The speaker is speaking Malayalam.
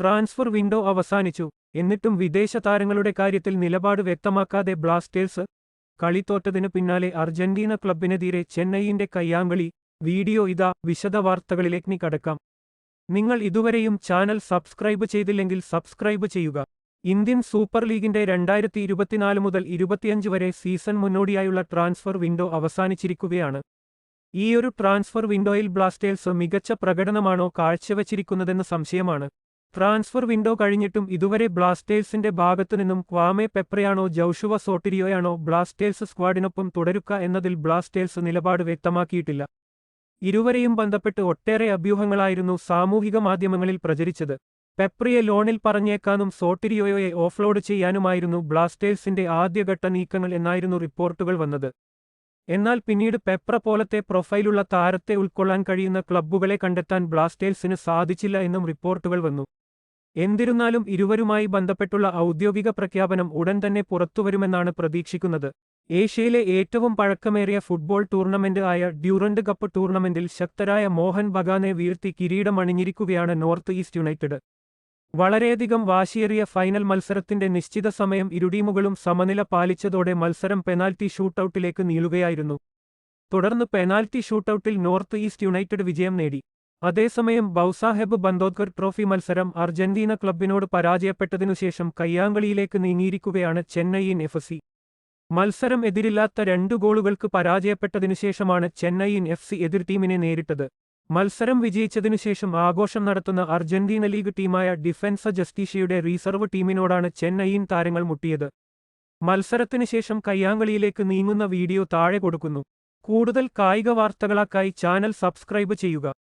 ട്രാൻസ്ഫർ വിൻഡോ അവസാനിച്ചു. എന്നിട്ടും വിദേശ താരങ്ങളുടെ കാര്യത്തിൽ നിലപാട് വ്യക്തമാക്കാതെ ബ്ലാസ്റ്റേഴ്സ് കളി തോറ്റതിനു പിന്നാലെ അർജന്റീന ക്ലബിനെതിരെ ചെന്നൈയിന്റെ കയ്യാങ്കളി വീഡിയോ ഇതാ വിശദ വാർത്തകളിലേക്ക് കടക്കാം. നിങ്ങൾ ഇതുവരെയും ചാനൽ സബ്സ്ക്രൈബ് ചെയ്തില്ലെങ്കിൽ സബ്സ്ക്രൈബ് ചെയ്യുക. ഇന്ത്യൻ സൂപ്പർ ലീഗിന്റെ രണ്ടായിരത്തി ഇരുപത്തിനാല് മുതൽ ഇരുപത്തിയഞ്ച് വരെ സീസൺ മുന്നോടിയായുള്ള ട്രാൻസ്ഫർ വിൻഡോ അവസാനിച്ചിരിക്കുകയാണ്. ഈയൊരു ട്രാൻസ്ഫർ വിൻഡോയിൽ ബ്ലാസ്റ്റേഴ്സ് മികച്ച പ്രകടനമാണോ കാഴ്ചവച്ചിരിക്കുന്നതെന്ന് സംശയമാണ്. ട്രാൻസ്ഫർ വിൻഡോ കഴിഞ്ഞിട്ടും ഇതുവരെ ബ്ലാസ്റ്റേഴ്സിന്റെ ഭാഗത്തുനിന്നും ക്വാമെ പെപ്രയാണോ ജൌഷുവ സോട്ടിരിയോയാണോ ബ്ലാസ്റ്റേഴ്സ് സ്ക്വാഡിനൊപ്പം തുടരുക എന്നതിൽ ബ്ലാസ്റ്റേഴ്സ് നിലപാട് വ്യക്തമാക്കിയിട്ടില്ല. ഇരുവരെയും ബന്ധപ്പെട്ട് ഒട്ടേറെ അഭ്യൂഹങ്ങളായിരുന്നു സാമൂഹിക മാധ്യമങ്ങളിൽ പ്രചരിച്ചത്. പെപ്രിയെ ലോണിൽ പറഞ്ഞേക്കാനും സോട്ടിരിയോയെ ഓഫ്ലോഡ് ചെയ്യാനുമായിരുന്നു ബ്ലാസ്റ്റേഴ്സിന്റെ ആദ്യഘട്ട നീക്കങ്ങൾ എന്നായിരുന്നു റിപ്പോർട്ടുകൾ വന്നത്. എന്നാൽ പിന്നീട് പെപ്ര പോലത്തെ പ്രൊഫൈലുള്ള താരത്തെ ഉൾക്കൊള്ളാൻ കഴിയുന്ന ക്ലബ്ബുകളെ കണ്ടെത്താൻ ബ്ലാസ്റ്റേഴ്സിന് സാധിച്ചില്ല എന്നും റിപ്പോർട്ടുകൾ വന്നു. എന്നിരുന്നാലും ഇരുവരുമായി ബന്ധപ്പെട്ടുള്ള ഔദ്യോഗിക പ്രഖ്യാപനം ഉടൻ തന്നെ പുറത്തുവരുമെന്നാണ് പ്രതീക്ഷിക്കുന്നത്. ഏഷ്യയിലെ ഏറ്റവും പഴക്കമേറിയ ഫുട്ബോൾ ടൂർണമെന്റ് ആയ ഡ്യൂറന്റ് കപ്പ് ടൂർണമെന്റിൽ ശക്തരായ മോഹൻ ബഗാനെ വീഴ്ത്തി കിരീടമണിഞ്ഞിരിക്കുകയാണ് നോർത്ത് ഈസ്റ്റ് യുണൈറ്റഡ്. വളരെയധികം വാശിയേറിയ ഫൈനൽ മത്സരത്തിന്റെ നിശ്ചിത സമയം ഇരുടീമുകളും സമനില പാലിച്ചതോടെ മത്സരം പെനാൽറ്റി ഷൂട്ടൌട്ടിലേക്ക് നീളുകയായിരുന്നു. തുടർന്ന് പെനാൽറ്റി ഷൂട്ടൌട്ടിൽ നോർത്ത് ഈസ്റ്റ് യുണൈറ്റഡ് വിജയം നേടി. അതേസമയം ബൌസാഹെബ് ബന്ദോദ്കർ ട്രോഫി മത്സരം അർജന്റീന ക്ലബിനോട് പരാജയപ്പെട്ടതിനുശേഷം കയ്യാങ്കളിയിലേക്ക് നീങ്ങിയിരിക്കുകയാണ് ചെന്നൈയിൻ എഫ് സി. മത്സരം എതിരില്ലാത്ത രണ്ടു ഗോളുകൾക്ക് പരാജയപ്പെട്ടതിനുശേഷമാണ് ചെന്നൈയിൻ എഫ് സി എതിർ ടീമിനെ നേരിട്ടത്. മത്സരം വിജയിച്ചതിനുശേഷം ആഘോഷം നടത്തുന്ന അർജന്റീന ലീഗ് ടീമായ ഡിഫൻസ ജസ്റ്റീഷ്യയുടെ റീസർവ് ടീമിനോടാണ് ചെന്നൈയിൻ താരങ്ങൾ മുട്ടിയത്. മത്സരത്തിനുശേഷം കയ്യാങ്കളിയിലേക്ക് നീങ്ങുന്ന വീഡിയോ താഴെ കൊടുക്കുന്നു. കൂടുതൽ കായിക വാർത്തകളാക്കായി ചാനൽ സബ്സ്ക്രൈബ് ചെയ്യുക.